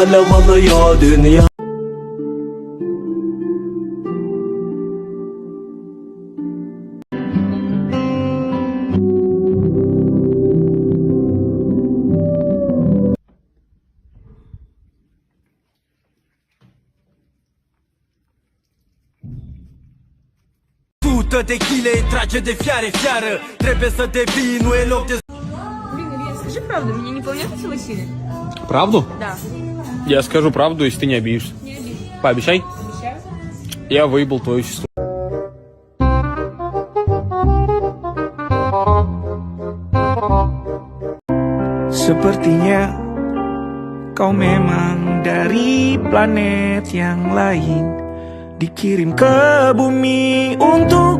Yanarken alev alıyor dünya Sută de chile, trage de fiare, fiară Trebuie să devii, nu e loc de Блин, Илья, скажи правду, меня не повлияет лосины? Правду? Да. Я скажу правду, если ты не обидишься. Не обидно. Пообещай. Обещаю? Я выебал твою сестру. Sepertinya kau memang dari planet yang lain Dikirim ke bumi untuk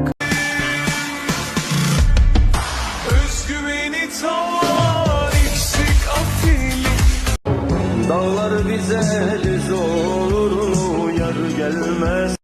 gelmez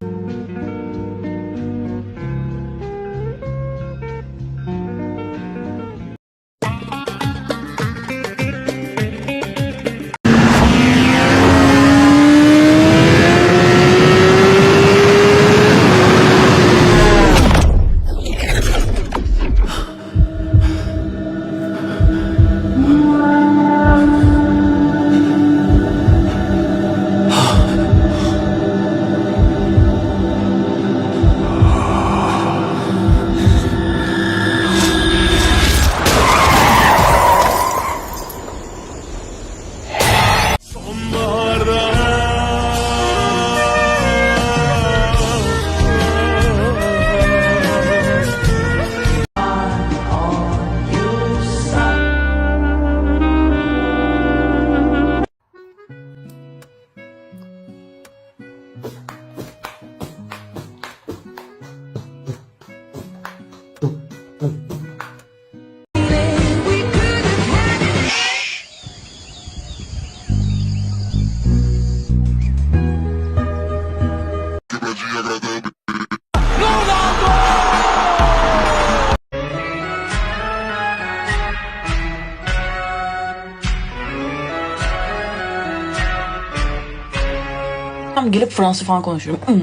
Tam gelip Fransız falan konuşurum. Hmm.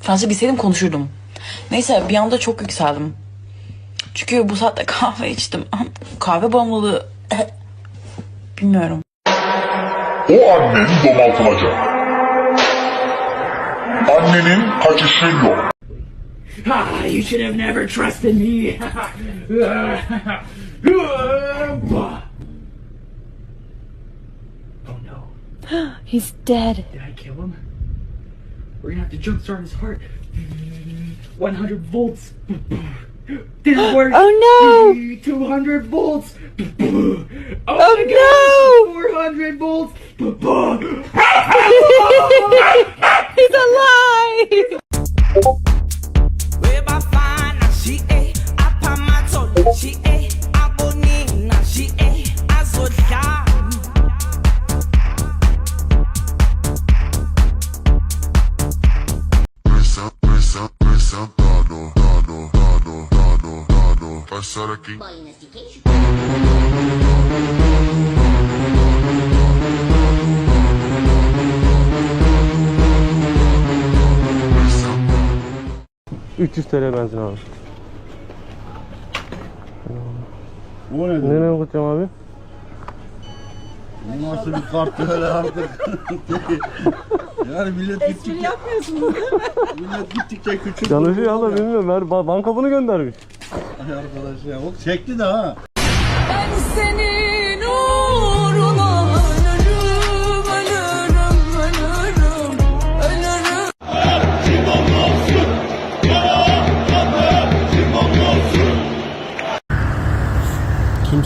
Fransız bilseydim konuşurdum. Neyse bir anda çok yükseldim. Çünkü bu saatte kahve içtim. Kahve bağımlılığı... Bilmiyorum. O annen domaltılacak. Annenin kaçışı yok. You should have never trusted me He's dead. Did I kill him? We're gonna have to jumpstart his heart. 100 volts. Didn't work Oh 200 volts. Oh, Oh, my God! 400 volts. He's 300 TL benzin abi. Bu ne? Nereye bakacağım abi? Bu nasıl bir kart böyle artık? yani millet gittikçe... yapmıyorsunuz Millet gittikçe küçük. Çalışıyor abla bilmiyorum. Ver, ba- banka bunu göndermiş. Ay arkadaş ya. O çekti de ha.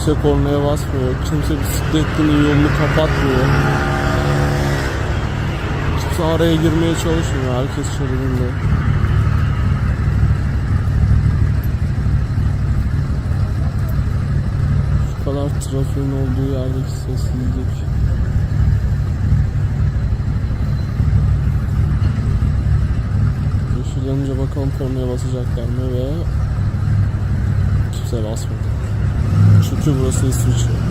Kimse kornaya basmıyor. Kimse bisikletinin yolunu kapatmıyor. Kimse araya girmeye çalışmıyor. Herkes şeridinde. Şu kadar trafiğin olduğu yerdeki sessizlik. Yeşillanınca bakalım kornaya basacaklar mı ve kimse basmadı. şu Kıbrıs'ı, İsviçre.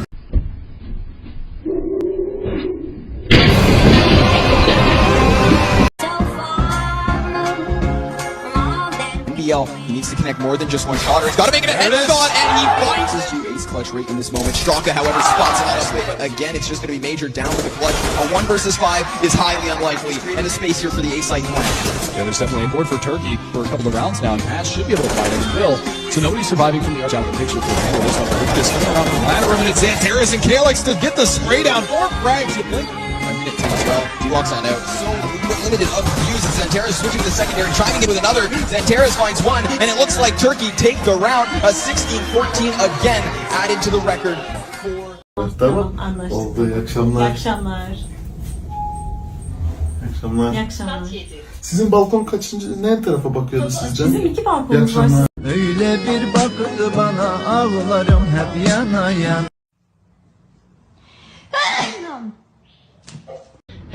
PL. He needs to connect more than just one shot, or he's got to make it a headshot, and he finds his two ace clutch rate in this moment. Straka, however, spots him up. Again, it's just going to be major down with the clutch. A one versus five is highly unlikely, and a space here for the ace side plan. Yeah, there's definitely a board for Turkey for a couple of rounds now. and Ash should be able to fight it and will. So nobody's surviving from the edge out of the picture for handle this one. Lucas coming around from ladder and it's Xanteris and Kalex to get the spray down. Four frags, you think? A minute ten as well. He walks on out. So limited of views. And Xanteras switching to the secondary, trying it with another. Xanteras finds one, and it looks like Turkey take the round. A 16-14 again added to the record for. Tamam. Oldu. İyi akşamlar. akşamlar. İyi akşamlar. İyi akşamlar. Sizin balkon kaçıncı ne tarafa bakıyordu sizce? Bizim iki İyi balkonumuz var. Öyle bir baktı bana ağlarım hep yana yan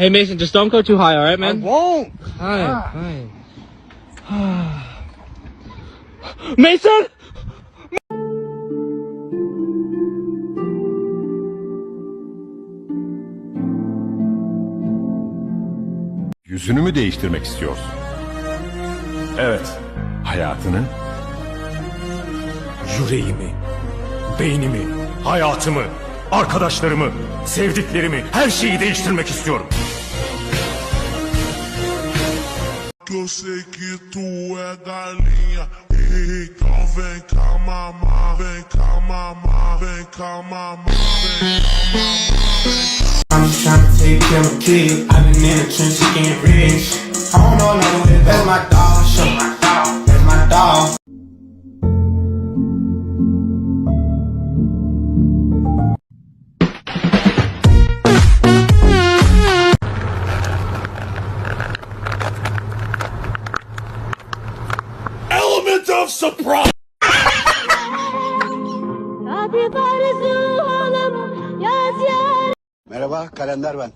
Hey Mason, just don't go too high, alright man? I won't Fine, fine. Mason! Yüzünü mü değiştirmek istiyorsun? Evet. Hayatını? Yüreğimi, beynimi, hayatımı, arkadaşlarımı, sevdiklerimi, her şeyi değiştirmek istiyorum. Eu sei que tu é galinha, então vem cá mamar, vem cá mamar, vem cá mamar, vem cá mamar. I'm trying to take care of kids. I've been in the trenches getting rich. I don't know no That's my dog, show my dog. That's my dog. Kalender ben.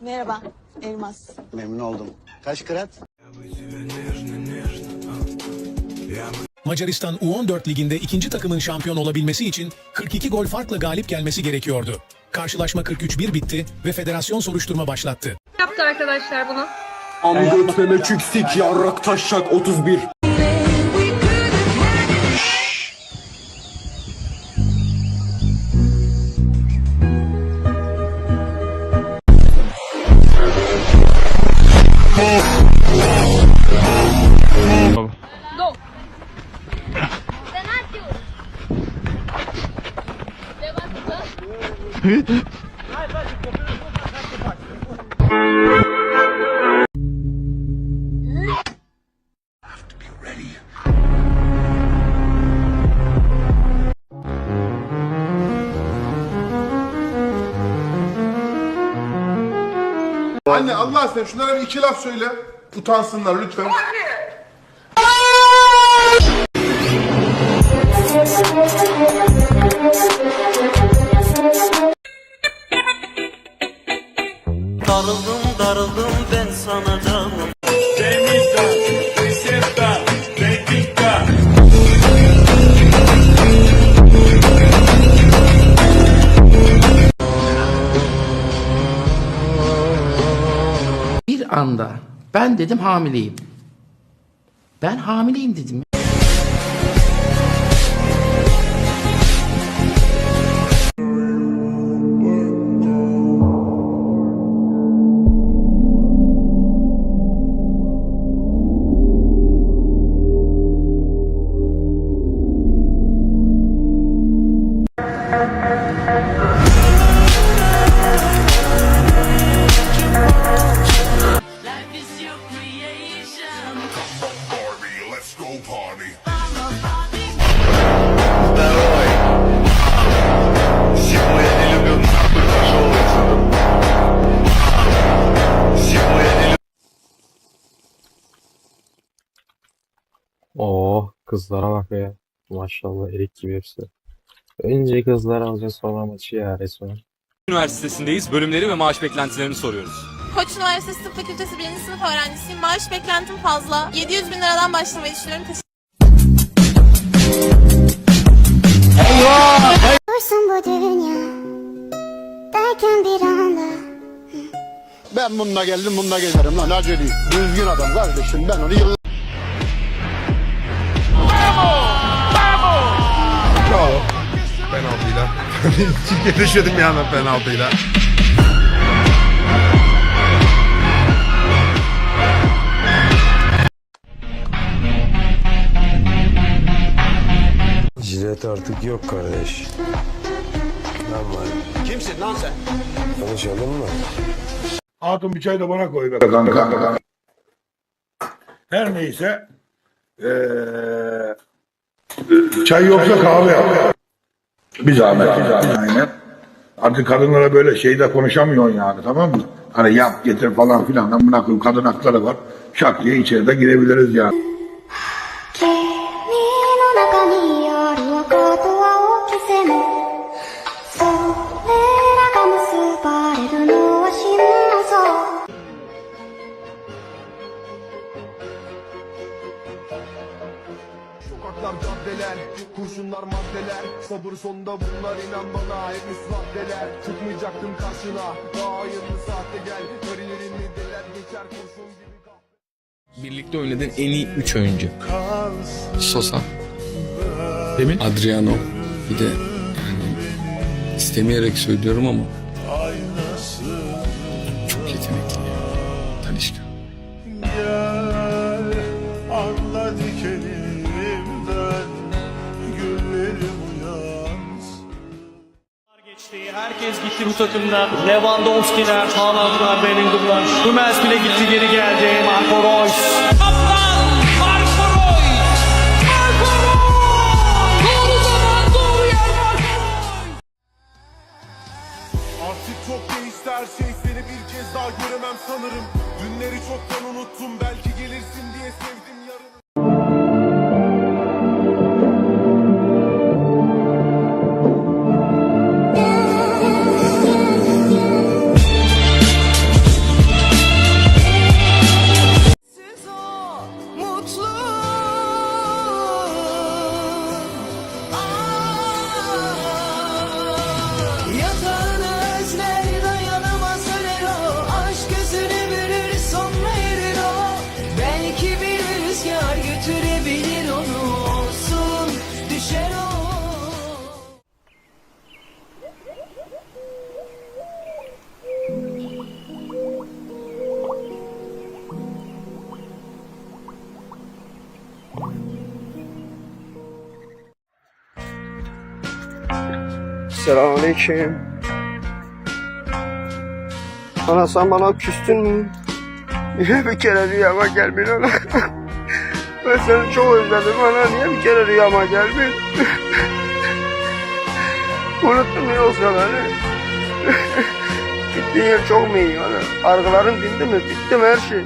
Merhaba, Elmas. Memnun oldum. Kaç krat? Macaristan U14 liginde ikinci takımın şampiyon olabilmesi için 42 gol farkla galip gelmesi gerekiyordu. Karşılaşma 43-1 bitti ve federasyon soruşturma başlattı. Yaptı arkadaşlar bunu. Götmeme çüksik yarrak taşak 31. Anne Allah aşkına şunlara bir iki laf söyle. Utansınlar lütfen. Darıldım darıldım ben sana canım. Bir anda ben dedim hamileyim. Ben hamileyim dedim. Oh kızlara bak ya. Maşallah erik gibi hepsi. Önce kızlar alacağız sonra maçı ya resmen. Üniversitesindeyiz. Bölümleri ve maaş beklentilerini soruyoruz. Koç Üniversitesi Tıp Fakültesi 1. sınıf öğrencisiyim. Maaş beklentim fazla. 700 bin liradan başlamayı düşünüyorum. Olsun bu dünya derken bir anda Ben bununla geldim bununla gezerim lan acele. Düzgün adam kardeşim ben onu yıllar... penaltıyla. Çirkefleşiyordum bir anda penaltıyla. Jilet artık yok kardeş. Lan var. Kimsin lan sen? Tanışalım mı? Hatun bir çay da bana koy be kanka. Her neyse. Eee çay yoksa kahve yap. Bir zahmet. Bir zahmet. Aynen. Artık kadınlara böyle şeyde konuşamıyorsun yani tamam mı? Hani yap getir falan filan. Buna koyayım kadın hakları var. Şak diye içeride girebiliriz yani. Kurşunlar maddeler Sabır sonunda bunlar inan bana Hep müsvaddeler Çıkmayacaktım karşına Daha hayırlı saatte gel Kariyerini deler geçer kurşun gibi Birlikte oynadığın en iyi 3 oyuncu. Sosa. Demin? Adriano. Bir de yani istemeyerek söylüyorum ama çok yetenekli. Talişka. Herkes gitti bu takımda. Lewandowski'ler, Haaland'lar, Bellingham'lar. Hummels bile gitti geri geldi. Marco Reus. Artık çok değişti her şey Seni bir kez daha göremem sanırım Dünleri çoktan unuttum Belki Selamünaleyküm. Ana sen bana küstün mü? Niye bir kere rüyama gelmiyorsun ben seni çok özledim ana. Niye bir kere rüyama gelmiyorsun? Unuttun mu yoksa beni? Gittiğin yer çok mu iyi ana? Arkaların dindi mi? Bitti mi her şey?